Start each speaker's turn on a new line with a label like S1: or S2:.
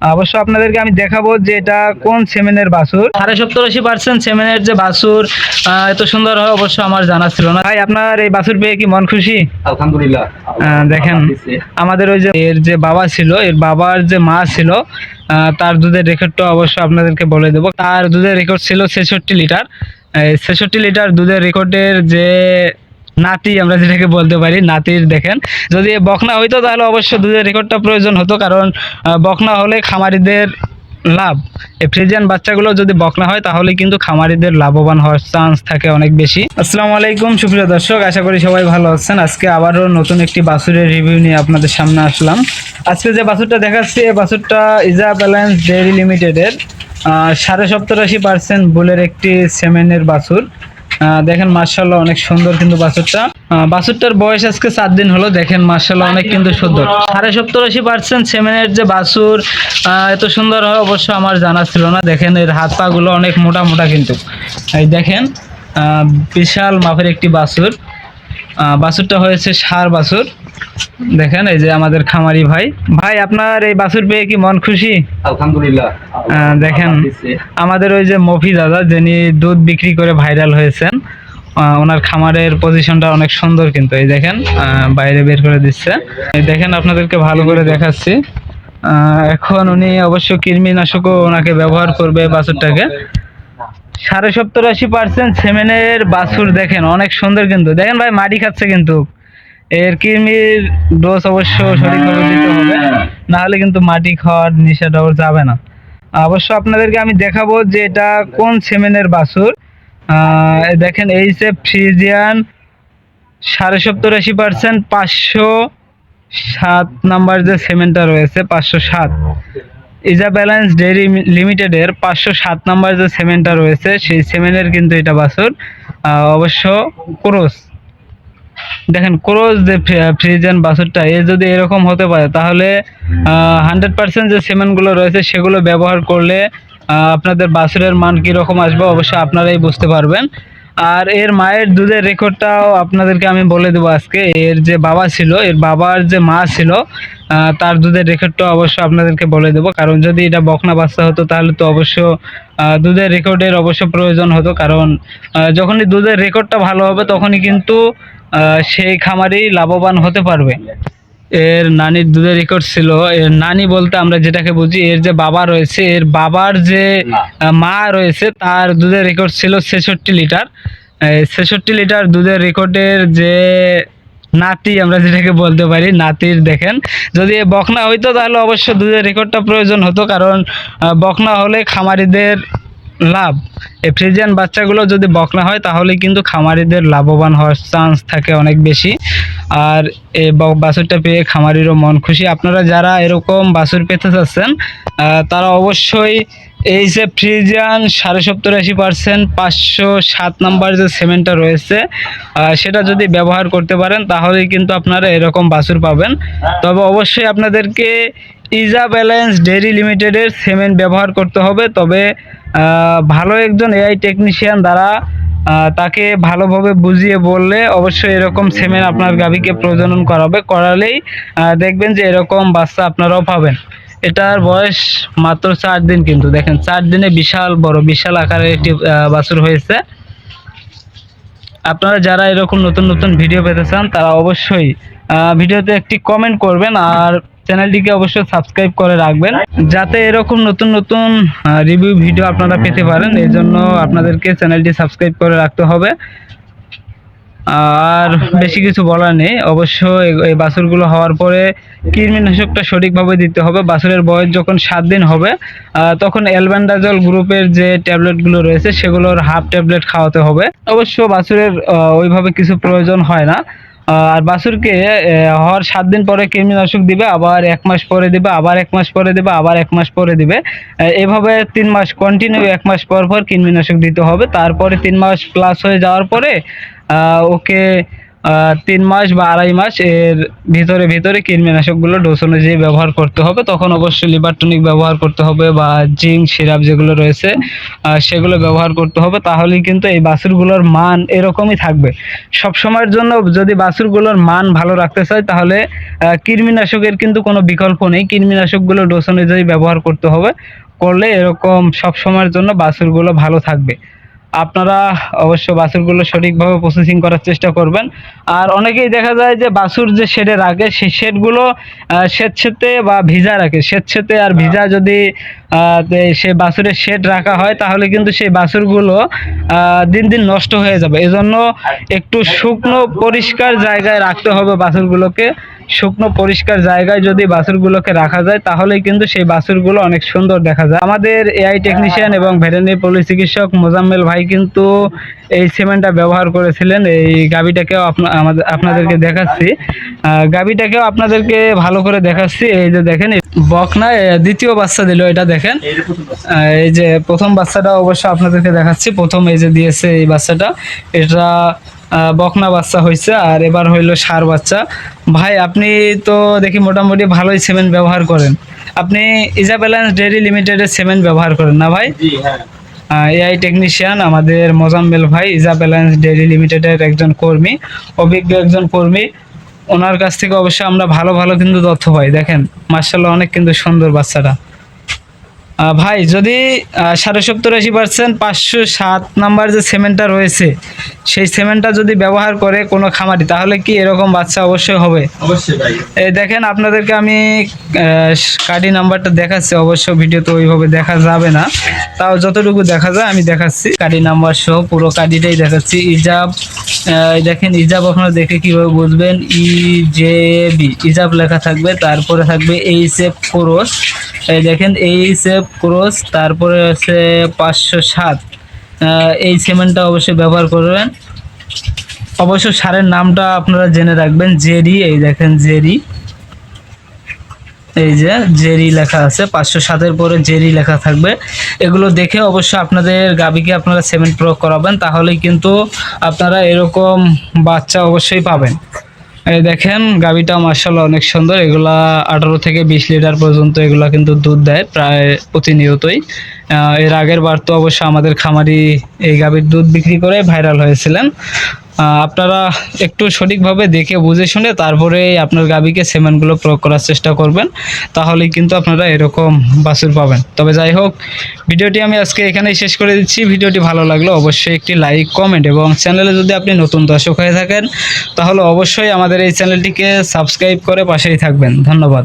S1: অবশ্য আপনাদেরকে আমি দেখাবো যে এটা কোন সেমেনের বাছুর সাড়ে সত্তর আশি পার্সেন্ট সেমেনের যে বাছুর আহ, এত সুন্দর হয় অবশ্য আমার জানা ছিল না। ভাই আপনার এই বাছুর পেয়ে কি মন খুশি?
S2: আলহামদুলিল্লাহ।
S1: দেখেন আমাদের ওই যে এর যে বাবা ছিল এর বাবার যে মা ছিল আহ, তার দুধের রেকর্ডটা অবশ্য আপনাদেরকে বলে দেবো। তার দুধের রেকর্ড ছিল ছেষট্টি লিটার। ছেষট্টি লিটার দুধের রেকর্ডের যে নাতি, আমরা যেটাকে বলতে পারি, নাতির দেখেন। যদি বকনা হইতো, তাহলে অবশ্য দুধের রেকর্ডটা প্রয়োজন হতো, কারণ বকনা হলে খামারিদের লাভ। ফ্রিজিয়ান বাচ্চাগুলো যদি বকনা হয়, তাহলে কিন্তু খামারিদের লাভবান হওয়ার চান্স থাকে অনেক বেশি। আসসালামু আলাইকুম, সুপ্রিয় দর্শক, আশা করি সবাই ভালো আছেন। আজকে আবারও নতুন একটি বাছুরের রিভিউ নিয়ে আপনাদের সামনে আসলাম। আজকে যে বাছুরটা দেখাচ্ছি, এই বাছুরটা ইজা ব্যালেন্স ডেয়ারি লিমিটেডের সাড়ে সত্তর আশি পার্সেন্ট বুলের একটি সেমেনের বাছুর। দেখেন মার্শাল্লাহ অনেক সুন্দর কিন্তু বাছুরটা। বাছুরটার বয়স আজকে চার দিন হলো, দেখেন মার্শাল্লাহ অনেক কিন্তু সুন্দর। সাড়ে সত্তর আশি পার্সেন্ট সেমেনের যে বাছুর এত সুন্দর হয়, অবশ্য আমার জানা ছিল না। দেখেন এর হাত পাগুলো অনেক মোটা মোটা কিন্তু। এই দেখেন বিশাল মাপের একটি বাছুর। বাছুরটা হয়েছে সার বাছুর। দেখেন এই যে আমাদের খামারি ভাই। ভাই আপনার এই বাছুর পেয়ে কি মন খুশি?
S2: আলহামদুলিল্লাহ।
S1: দেখেন আমাদের ওই যে মফি দাদা যিনি দুধ বিক্রি করে ভাইরাল হয়েছেন ওনার খামারের পজিশনটা অনেক সুন্দর কিন্তু এই দেখেন বাইরে বের করে দিচ্ছে। এই দেখেন আপনাদেরকে ভালো করে দেখাচ্ছি। আহ, এখন উনি অবশ্য কৃমিনাশকও ওনাকে ব্যবহার করবে বাছুরটাকে। সাড়ে সত্তর আশি পার্সেন্ট সেমেনের বাছুর দেখেন অনেক সুন্দর কিন্তু। দেখেন ভাই মাটি খাচ্ছে কিন্তু। এর কৃমির ডোজ অবশ্য সঠিকভাবে দিতে হবে। না হলে কিন্তু মাটি খাওয়ার নিষেধ ওর যাবে না। অবশ্য আপনাদেরকে আমি দেখাবো যে এটা কোন সেমেনের বাছুর। দেখেন, এই যে ফ্রিজিয়ান সাড়ে সত্তর আশি পার্সেন্ট পাঁচশো সাত নাম্বার যে সেমেন্টটা রয়েছে, পাঁচশো সাত। ইজা ব্যালেন্স ডেয়ারি লিমিটেডের পাঁচশো সাত নাম্বার যে সেমেন্টটা রয়েছে, সেই সেমেন্টের কিন্তু এটা বাছুর। অবশ্য ক্রোস দেখেন ক্রোজ যে ফ্রিজেন বাছুরটা, এ যদি এরকম হতে পারে, তাহলে হান্ড্রেড পার্সেন্ট যে সিমেন্টগুলো রয়েছে, সেগুলো ব্যবহার করলে আপনাদের বাছুরের মান কীরকম আসবে, অবশ্যই আপনারাই বুঝতে পারবেন। আর এর মায়ের দুধের রেকর্ডটাও আপনাদেরকে আমি বলে দেবো আজকে। এর যে বাবা ছিল, এর বাবার যে মা ছিল তার দুধের রেকর্ডটা অবশ্য আপনাদেরকে বলে দেবো। কারণ যদি এটা বকনা বাচ্চা হতো, তাহলে তো অবশ্য দুধের রেকর্ডের অবশ্য প্রয়োজন হতো। কারণ যখনই দুধের রেকর্ডটা ভালো হবে, তখনই কিন্তু সেই খামারেই লাভবান হতে পারবে। এর নানির দুধের রেকর্ড ছিল। এর নানি বলতে আমরা যেটাকে বুঝি এর যে বাবা রয়েছে এর বাবার যে মা। রয়েছে তার দুধের রেকর্ড ছিল ছেষট্টি লিটার। ছেষট্টি লিটার দুধের রেকর্ডের যে নাতি আমরা যেটাকে বলতে পারি নাতির দেখেন। যদি বকনা হইতো তাহলে অবশ্য দুধের রেকর্ডটা প্রয়োজন হতো কারণ বকনা হলে খামারিদের লাভ। এই ফ্রিজিয়ান বাচ্চাগুলো যদি বকনা হয়, তাহলে কিন্তু খামারিদের লাভবান হওয়ার চান্স থাকে অনেক বেশি। আর এই বাছুরটা পেয়ে খামারিরও মন খুশি। আপনারা যারা এরকম বাছুর পেতে চাচ্ছেন তারা অবশ্যই এই যে ফ্রিজিয়ান সাড়ে সত্তর আশি পার্সেন্ট পাঁচশো সাত নাম্বার যে সিমেন্টটা রয়েছে সেটা যদি ব্যবহার করতে পারেন, তাহলেই কিন্তু আপনারা এরকম বাছুর পাবেন। তবে অবশ্যই আপনাদেরকে ইজা ব্যালেন্স ডেয়ারি লিমিটেডের সিমেন্ট ব্যবহার করতে হবে। তবে ভালো একজন এআই টেকনিশিয়ান দ্বারা তাকে ভালোভাবে বুঝিয়ে বললে অবশ্যই এরকম সেমেন আপনার গাভীকে প্রজনন করাবে। করালেই দেখবেন যে এরকম বাচ্চা আপনারাও পাবেন। এটার বয়স মাত্র চার দিন কিন্তু। দেখেন, চার দিনে বিশাল বড়, বিশাল আকারের একটি বাছুর হয়েছে। আপনারা যারা এরকম নতুন নতুন ভিডিও পেতে চান, তারা অবশ্যই ভিডিওতে একটি কমেন্ট করবেন। আর চ্যানেলটিকে অবশ্যই সাবস্ক্রাইব করে রাখবেন। যাতে এরকম নতুন নতুন রিভিউ ভিডিও আপনারা পেতে পারেন, এই জন্য আপনাদেরকে চ্যানেলটি সাবস্ক্রাইব করে রাখতে হবে। আর বেশি কিছু বলার নেই অবশ্য এই- বাছুরগুলো হওয়ার পরে কৃমিনাশকটা সঠিকভাবে দিতে হবে। বাছুরের বয়স যখন সাত দিন হবে তখন অ্যালবেন্ডাজল গ্রুপের যে ট্যাবলেটগুলো রয়েছে, সেগুলোর হাফ ট্যাবলেট খাওয়াতে হবে। অবশ্য বাছুরের ওইভাবে কিছু প্রয়োজন হয় না। আর বাসুরকে হওয়ার সাত দিন পরে কৃমিনাশক দিবে, আবার এক মাস পরে দিবে, আবার এক মাস পরে দিবে, আবার এক মাস পরে দিবে। এভাবে তিন মাস কন্টিনিউ এক মাস পর পর কৃমিনাশক দিতে হবে। তারপরে তিন মাস প্লাস হয়ে যাওয়ার পরে ওকে তিন মাস বা আড়াই মাস এর ভিতরে ভিতরে কীটনাশকগুলো ডোজ অনুযায়ী ব্যবহার করতে হবে। তখন অবশ্যই লিভার টনিক ব্যবহার করতে হবে বা জিঙ্ক সিরাপ যেগুলো রয়েছে সেগুলো ব্যবহার করতে হবে। তাহলেই কিন্তু এই বাছুরগুলোর মান এরকমই থাকবে। সব সময়ের জন্য যদি বাছুরগুলোর মান ভালো রাখতে চাই তাহলে আহ, কীটনাশকের কিন্তু কোনো বিকল্প নেই। কীটনাশকগুলো ডোজ অনুযায়ী ব্যবহার করতে হবে। করলে এরকম সব সময়ের জন্য বাছুরগুলো ভালো থাকবে। আপনারা অবশ্য বাছুরগুলো সঠিকভাবে প্রসেসিং করার চেষ্টা করবেন। আর অনেকেই দেখা যায় যে বাছুর যে শেডে রাখে সেই শেডগুলো স্বেচ্ছেতে বা ভিজা রাখে। স্বেচ্ছেতে আর ভিজা যদি আহ, তে- সে বাছুরের শেড রাখা হয় তাহলে কিন্তু সেই বাছুরগুলো দিন দিন নষ্ট হয়ে যাবে। এজন্য একটু শুকনো পরিষ্কার জায়গায় রাখতে হবে বাছুরগুলোকে। শুকনো পরিষ্কার জায়গায় যদি বাছুরগুলোকে রাখা যায় তাহলেই কিন্তু সেই বাছুরগুলো অনেক সুন্দর দেখা যায়। আমাদের এআই টেকনিশিয়ান এবং ভেটেরিনারি পল্লী চিকিৎসক মোজাম্মেল ভাই কিন্তু এই সিমেন্টটা ব্যবহার করেছিলেন। এই গাবিটাকেও আমাদের আপনাদেরকে দেখাচ্ছি। আহ, গাবিটাকেও আপনাদেরকে ভালো করে দেখাচ্ছি। এই যে দেখেন বকনা দ্বিতীয় বাচ্চা দিল এটা দেখেন। এই যে প্রথম বাচ্চাটা অবশ্য আপনাদেরকে দেখাচ্ছি। প্রথম এই যে দিয়েছে এই বাচ্চাটা। এটা বকনা বাচ্চা হয়েছে আর এবার হইল সার বাচ্চা। ভাই আপনি তো দেখি মোটামুটি ভালোই সিমেন্ট ব্যবহার করেন। আপনি ইজা ব্যালেন্স ডেয়ারি লিমিটেডের সিমেন্ট ব্যবহার করেন না ভাই?
S2: জি হ্যাঁ।
S1: এআই টেকনিশিয়ান আমাদের মোজাম্মেল ভাই ইজা ব্যালেন্স ডেয়ারি লিমিটেডের একজন কর্মী অভিজ্ঞ একজন কর্মী। ওনার কাছ থেকে অবশ্যই আমরা ভালো ভালো কিন্তু তথ্য পাই। দেখেন মার্শাল্লাহ অনেক কিন্তু সুন্দর বাচ্চাটা। ভাই যদি সাড়ে সত্তর আশি পার্সেন্ট পাঁচশো সাত নাম্বার যে সিমেন্টটা রয়েছে সেই সিমেন্টটা যদি ব্যবহার করে কোনো খামারি তাহলে কি এরকম বাচ্চা অবশ্যই হবে?
S2: অবশ্যই ভাই।
S1: এই দেখেন আপনাদেরকে আমি কার্ডি নাম্বারটা দেখাচ্ছি অবশ্য ভিডিও তো ওইভাবে দেখা যাবে না। তাও যতটুকু দেখা যায় আমি দেখাচ্ছি। কার্ডি নাম্বার সহ পুরো কার্ডিটাই দেখাচ্ছি। ইজাব এই দেখেন ইজাব আপনারা দেখে কীভাবে বুঝবেন? ই জে বি ইজাব লেখা থাকবে তারপরে থাকবে এইচ এফ ক্রোস এই দেখেন এইচ এফ ক্রোস, তারপরে আছে পাঁচশো সাত। এই সিমেন্টটা অবশ্যই ব্যবহার করবেন। অবশ্য সারের নামটা আপনারা জেনে রাখবেন, জেরি, এই দেখেন জেরি। এই যে জেরি লেখা আছে, পাঁচশো সাতের পরে জেরি লেখা থাকবে। এগুলো দেখে অবশ্যই আপনাদের গাবিকে আপনারা সেমেন্ট প্রয়োগ করাবেন, তাহলেই কিন্তু আপনারা এরকম বাচ্চা অবশ্যই পাবেন। এই দেখেন গাভীটা মার্শাল্লাহ অনেক সুন্দর। এগুলা আঠারো থেকে বিশ লিটার পর্যন্ত এগুলা কিন্তু দুধ দেয়, প্রায় প্রতিনিয়তই। এর আগের বার তো অবশ্য আমাদের খামারি এই গাভীর দুধ বিক্রি করে ভাইরাল হয়েছিলেন। আপনারা একটু সঠিকভাবে দেখে বুঝে শুনে তারপরে আপনার গাবিকে সেমেন্টগুলো প্রয়োগ করার চেষ্টা করবেন, তাহলেই কিন্তু আপনারা এরকম বাছুর পাবেন। তবে যাই হোক, ভিডিওটি আমি আজকে এখানেই শেষ করে দিচ্ছি। ভিডিওটি ভালো লাগলে অবশ্যই একটি লাইক, কমেন্ট এবং চ্যানেলে যদি আপনি নতুন দর্শক হয়ে থাকেন, তাহলে অবশ্যই আমাদের এই চ্যানেলটিকে সাবস্ক্রাইব করে পাশেই থাকবেন। ধন্যবাদ।